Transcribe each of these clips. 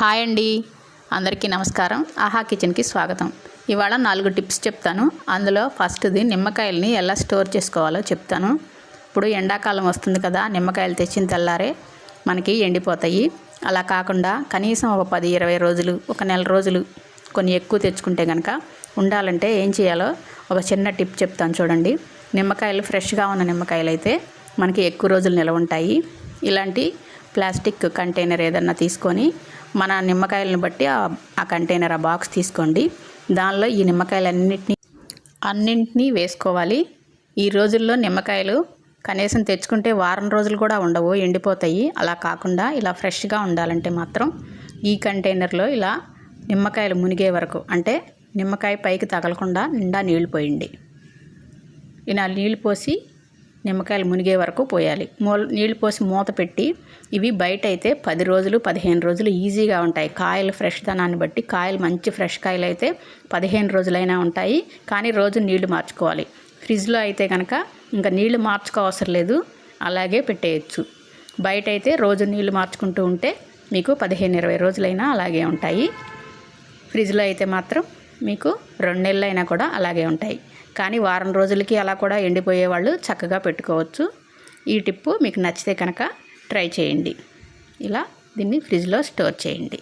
Hi అండి. అందరికీ నమస్కారం. ఆహా కిచెన్కి స్వాగతం. ఇవాళ నాలుగు టిప్స్ చెప్తాను. అందులో ఫస్ట్ది నిమ్మకాయల్ని ఎలా స్టోర్ చేసుకోవాలో చెప్తాను. ఇప్పుడు ఎండాకాలం వస్తుంది కదా నిమ్మకాయలు తెచ్చిన తెల్లారే మనకి ఎండిపోతాయి. అలా కాకుండా కనీసం ఒక పది ఇరవై రోజులు ఒక నెల రోజులు కొన్ని ఎక్కువ తెచ్చుకుంటే కనుక ఉండాలంటే ఏం చేయాలో ఒక చిన్న టిప్ చెప్తాను చూడండి. నిమ్మకాయలు ఫ్రెష్గా ఉన్న నిమ్మకాయలు అయితే మనకి ఎక్కువ రోజులు నిలవ ఉంటాయి. ఇలాంటి ప్లాస్టిక్ కంటైనర్ ఏదన్నా తీసుకొని మన నిమ్మకాయలను బట్టి ఆ- ఆ కంటైనర్ ఆ బాక్స్ తీసుకోండి. దానిలో ఈ నిమ్మకాయలన్నిటినీ అన్నింటినీ వేసుకోవాలి. ఈ రోజుల్లో నిమ్మకాయలు కనీసం తెచ్చుకుంటే వారం రోజులు కూడా ఉండవు ఎండిపోతాయి. అలా కాకుండా ఇలా ఫ్రెష్గా ఉండాలంటే మాత్రం ఈ కంటైనర్లో ఇలా నిమ్మకాయలు మునిగే వరకు అంటే నిమ్మకాయ పైకి తగలకుండా నిండా నీళ్ళు పోయండి. ఇలా నీళ్ళు పోసి నిమ్మకాయలు మునిగే వరకు పోయాలి. మూ నీళ్ళు పోసి మూత పెట్టి ఇవి బయట అయితే పది రోజులు పదిహేను రోజులు ఈజీగా ఉంటాయి. కాయలు ఫ్రెష్తనాన్ని బట్టి కాయలు మంచి ఫ్రెష్ కాయలు అయితే పదిహేను రోజులైనా ఉంటాయి. కానీ రోజు నీళ్ళు మార్చుకోవాలి. ఫ్రిడ్జ్లో అయితే కనుక ఇంకా నీళ్ళు మార్చుకోవసరం లేదు. అలాగే పెట్టేయచ్చు. బయట అయితే రోజు నీళ్ళు మార్చుకుంటూ ఉంటే మీకు పదిహేను ఇరవై రోజులైనా అలాగే ఉంటాయి. ఫ్రిడ్జ్లో అయితే మాత్రం మీకు రెండు నెలలైనా అయినా కూడా అలాగే ఉంటాయి. కానీ వారం రోజులకి అలా కూడా ఎండిపోయే వాళ్ళు చక్కగా పెట్టుకోవచ్చు. ఈ టిప్పు మీకు నచ్చితే కనుక ట్రై చేయండి. ఇలా దీన్ని ఫ్రిడ్జ్లో స్టోర్ చేయండి.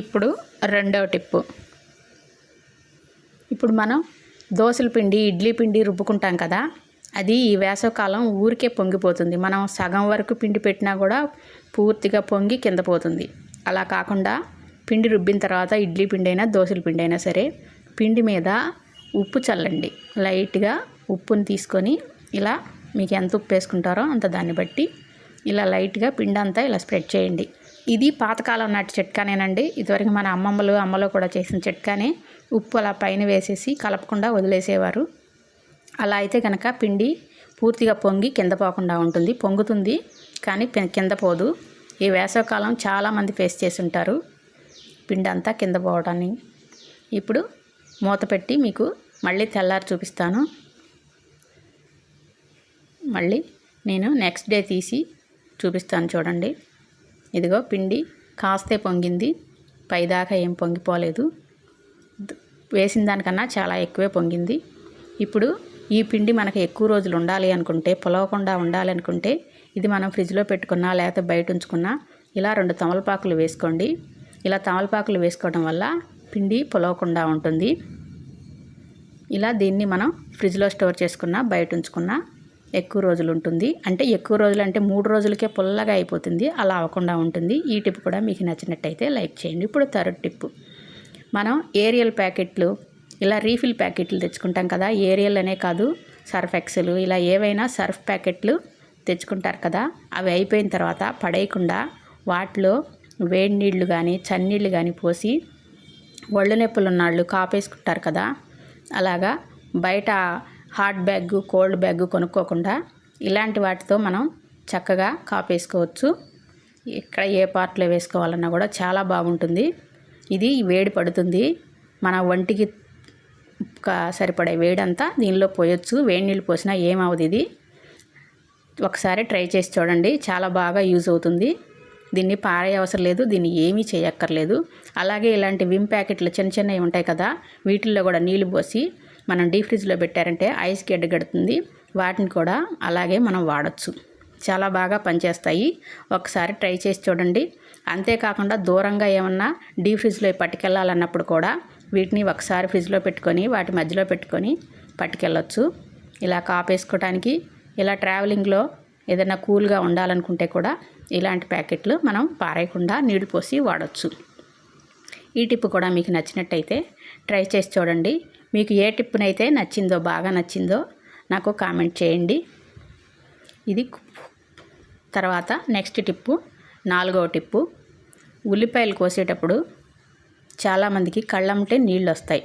ఇప్పుడు రెండవ టిప్పు. ఇప్పుడు మనం దోశల పిండి ఇడ్లీ పిండి రుబ్బుకుంటాం కదా అది ఈ వేసవకాలం ఊరికే పొంగిపోతుంది. మనం సగం వరకు పిండి పెట్టినా కూడా పూర్తిగా పొంగి కింద పోతుంది. అలా కాకుండా పిండి రుబ్బిన తర్వాత ఇడ్లీ పిండి అయినా దోశల పిండి అయినా సరే పిండి మీద ఉప్పు చల్లండి. లైట్గా ఉప్పుని తీసుకొని ఇలా మీకు ఎంత ఉప్పు వేసుకుంటారో అంత దాన్ని బట్టి ఇలా లైట్గా పిండి అంతా ఇలా స్ప్రెడ్ చేయండి. ఇది పాతకాలం నాటి చిట్కానేనండి. ఇదివరకు మన అమ్మమ్మలు అమ్మలో కూడా చేసిన చిట్కానే ఉప్పు అలా పైన వేసేసి కలపకుండా వదిలేసేవారు. అలా అయితే కనుక పిండి పూర్తిగా పొంగి కింద పోకుండా ఉంటుంది. పొంగుతుంది కానీ పె- కింద పోదు. ఈ వేసవకాలం చాలామంది ఫేస్ చేసి ఉంటారు పిండి అంతా కింద పోవడాన్ని ఇప్పుడు మూత పెట్టి మీకు మళ్ళీ తెల్లారి చూపిస్తాను. మళ్ళీ నేను నెక్స్ట్ డే తీసి చూపిస్తాను చూడండి. ఇదిగో పిండి కాస్తే పొంగింది పైదాకా ఏం పొంగిపోలేదు. వేసిన దానికన్నా చాలా ఎక్కువే పొంగింది. ఇప్పుడు ఈ పిండి మనకు ఎక్కువ రోజులు ఉండాలి అనుకుంటే పొలవకుండా ఉండాలి అనుకుంటే ఇది మనం ఫ్రిడ్జ్లో పెట్టుకున్నా లేకపోతే బయట ఉంచుకున్నా ఇలా రెండు తమలపాకులు వేసుకోండి. ఇలా తమలపాకులు వేసుకోవడం వల్ల పిండి పొలవకుండా ఉంటుంది. ఇలా దీన్ని మనం ఫ్రిడ్జ్లో స్టోర్ చేసుకున్న బయట ఉంచుకున్న ఎక్కువ రోజులు ఉంటుంది. అంటే ఎక్కువ రోజులు అంటే మూడు రోజులకే పుల్లగా అయిపోతుంది అలా అవ్వకుండా ఉంటుంది. ఈ టిప్ కూడా మీకు నచ్చినట్టయితే లైక్ చేయండి. ఇప్పుడు థర్డ్ టిప్. మనం ఏరియల్ ప్యాకెట్లు ఇలా రీఫిల్ ప్యాకెట్లు తెచ్చుకుంటాం కదా ఏరియల్ అనే కాదు సర్ఫ్ ఎక్సెల్ ఇలా ఏవైనా సర్ఫ్ ప్యాకెట్లు తెచ్చుకుంటారు కదా అవి అయిపోయిన తర్వాత పడేయకుండా వాటిలో వేడి నీళ్ళు కానీ చన్నీళ్ళు కానీ పోసి ఒళ్ళు నొప్పులు ఉన్నాళ్ళు కాపేసుకుంటారు కదా అలాగా బయట హాట్ బ్యాగ్ కోల్డ్ బ్యాగ్ కొనుక్కోకుండా ఇలాంటి వాటితో మనం చక్కగా కాపేసుకోవచ్చు ఇక్కడ ఏ పార్ట్లో వేసుకోవాలన్నా కూడా చాలా బాగుంటుంది. ఇది వేడి పడుతుంది. మన ఒంటికి సరిపడే వేడంతా దీనిలో పోయొచ్చు. వేడి నీళ్ళు పోసినా ఏమవుతుంది ఇది. ఒకసారి ట్రై చేసి చూడండి. చాలా బాగా యూజ్ అవుతుంది. దీన్ని పారే అవసరం లేదు దీన్ని ఏమీ చేయక్కర్లేదు. అలాగే ఇలాంటి విమ్ ప్యాకెట్లు చిన్న చిన్నవి ఉంటాయి కదా వీటిల్లో కూడా నీళ్ళు పోసి మనం డీ ఫ్రిడ్జ్లో పెట్టారంటే ఐస్ గడ్డగడుతుంది వాటిని కూడా అలాగే మనం వాడచ్చు. చాలా బాగా పనిచేస్తాయి. ఒకసారి ట్రై చేసి చూడండి. అంతేకాకుండా దూరంగా ఏమన్నా డీ ఫ్రిడ్జ్లో పట్టుకెళ్ళాలన్నప్పుడు కూడా వీటిని ఒకసారి ఫ్రిడ్జ్లో పెట్టుకొని వాటి మధ్యలో పెట్టుకొని పట్టుకెళ్ళొచ్చు. ఇలా కాపేసుకోవడానికి ఇలా ట్రావెలింగ్లో ఏదైనా కూల్గా ఉండాలనుకుంటే కూడా ఇలాంటి ప్యాకెట్లు మనం పారేయకుండా నీళ్ళు పోసి వాడచ్చు. ఈ టిప్ కూడా మీకు నచ్చినట్టయితే ట్రై చేసి చూడండి. మీకు ఏ టిప్పునైతే నచ్చిందో బాగా నచ్చిందో నాకు కామెంట్ చేయండి. ఇది తర్వాత నెక్స్ట్ టిప్పు నాలుగవ టిప్పు. ఉల్లిపాయలు కోసేటప్పుడు చాలామందికి కళ్ళంటే నీళ్ళు వస్తాయి.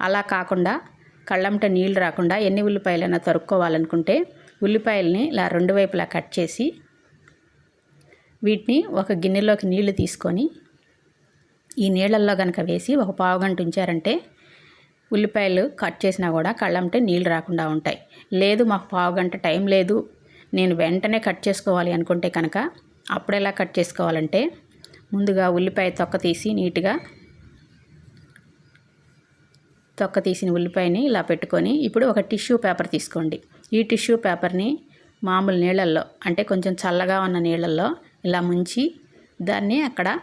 అలా కాకుండా కళ్ళంట నీళ్ళు రాకుండా ఎన్ని ఉల్లిపాయలైనా తరుక్కోవాలనుకుంటే ఉల్లిపాయల్ని ఇలా రెండు వైపులా కట్ చేసి వీటిని ఒక గిన్నెలోకి నీళ్ళు తీసుకొని ఈ నీళ్ళల్లో కనుక వేసి ఒక పావు గంట ఉంచారంటే ఉల్లిపాయలు కట్ చేసినా కూడా కళ్ళంటే నీళ్ళు రాకుండా ఉంటాయి. లేదు మాకు పావు గంట టైం లేదు. నేను వెంటనే కట్ చేసుకోవాలి అనుకుంటే కనుక అప్పుడు ఎలా కట్ చేసుకోవాలంటే ముందుగా ఉల్లిపాయ తొక్క తీసి నీట్గా తొక్క తీసిన ఉల్లిపాయని ఇలా పెట్టుకొని ఇప్పుడు ఒక టిష్యూ పేపర్ తీసుకోండి. ఈ టిష్యూ పేపర్ని మామూలు నీళ్ళల్లో అంటే కొంచెం చల్లగా ఉన్న నీళ్ళల్లో ఇలా ముంచి దాన్ని అక్కడ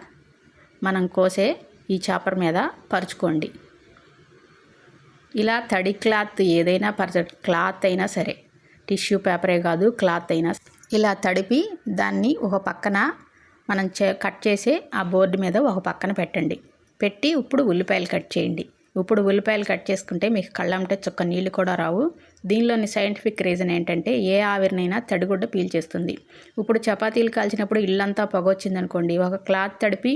మనం కోసే ఈ చాపర్ మీద పరుచుకోండి. ఇలా తడి క్లాత్ ఏదైనా పరచ క్లాత్ అయినా సరే టిష్యూ పేపరే కాదు క్లాత్ అయినా ఇలా తడిపి దాన్ని ఒక పక్కన మనం చే కట్ చేసి ఆ బోర్డు మీద ఒక పక్కన పెట్టండి. పెట్టి ఇప్పుడు ఉల్లిపాయలు కట్ చేయండి. ఇప్పుడు ఉల్లిపాయలు కట్ చేసుకుంటే మీకు కళ్ళంటే చుక్క నీళ్ళు కూడా రావు. దీనిలోని సైంటిఫిక్ రీజన్ ఏంటంటే ఏ ఆవిరినైనా తడిగుడ్డ పీల్చేస్తుంది ఇప్పుడు చపాతీలు కాల్చినప్పుడు ఇల్లంతా పొగొచ్చిందనుకోండి ఒక క్లాత్ తడిపి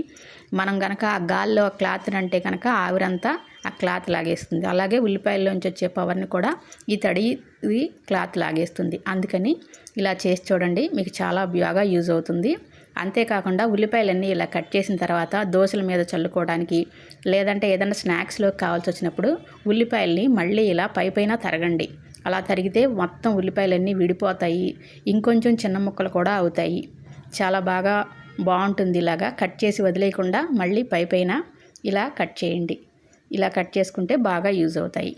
మనం కనుక ఆ గాల్లో క్లాత్ అంటే కనుక ఆవిరంతా ఆ క్లాత్ లాగేస్తుంది. అలాగే ఉల్లిపాయల్లోంచి వచ్చే పవర్ని కూడా ఈ తడి క్లాత్ లాగేస్తుంది. అందుకని ఇలా చేసి చూడండి మీకు చాలా బాగా యూజ్ అవుతుంది. అంతేకాకుండా ఉల్లిపాయలన్నీ ఇలా కట్ చేసిన తర్వాత దోశల మీద చల్లుకోవడానికి లేదంటే ఏదైనా స్నాక్స్లో కావాల్సి వచ్చినప్పుడు ఉల్లిపాయల్ని మళ్ళీ ఇలా పైపైన తరగండి. అలా తరిగితే మొత్తం ఉల్లిపాయలన్నీ విడిపోతాయి. ఇంకొంచెం చిన్న ముక్కలు కూడా అవుతాయి. చాలా బాగా బాగుంటుంది ఇలాగా. కట్ చేసి వదిలేయకుండా మళ్ళీ పై పైన ఇలా కట్ చేయండి. ఇలా కట్ చేసుకుంటే బాగా యూజ్ అవుతాయి.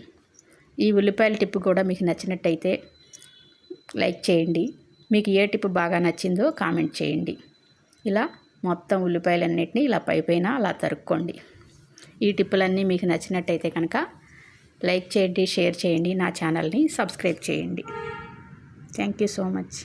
ఈ ఉల్లిపాయల టిప్పు కూడా మీకు నచ్చినట్టయితే లైక్ చేయండి. మీకు ఏ టిప్పు బాగా నచ్చిందో కామెంట్ చేయండి. ఇలా మొత్తం ఉల్లిపాయలన్నింటినీ ఇలా పై పైన అలా తరుక్కోండి. ఈ టిప్పులన్నీ మీకు నచ్చినట్టయితే కనుక లైక్ చేయండి షేర్ చేయండి నా ఛానల్ని సబ్స్క్రైబ్ చేయండి. Thank you so much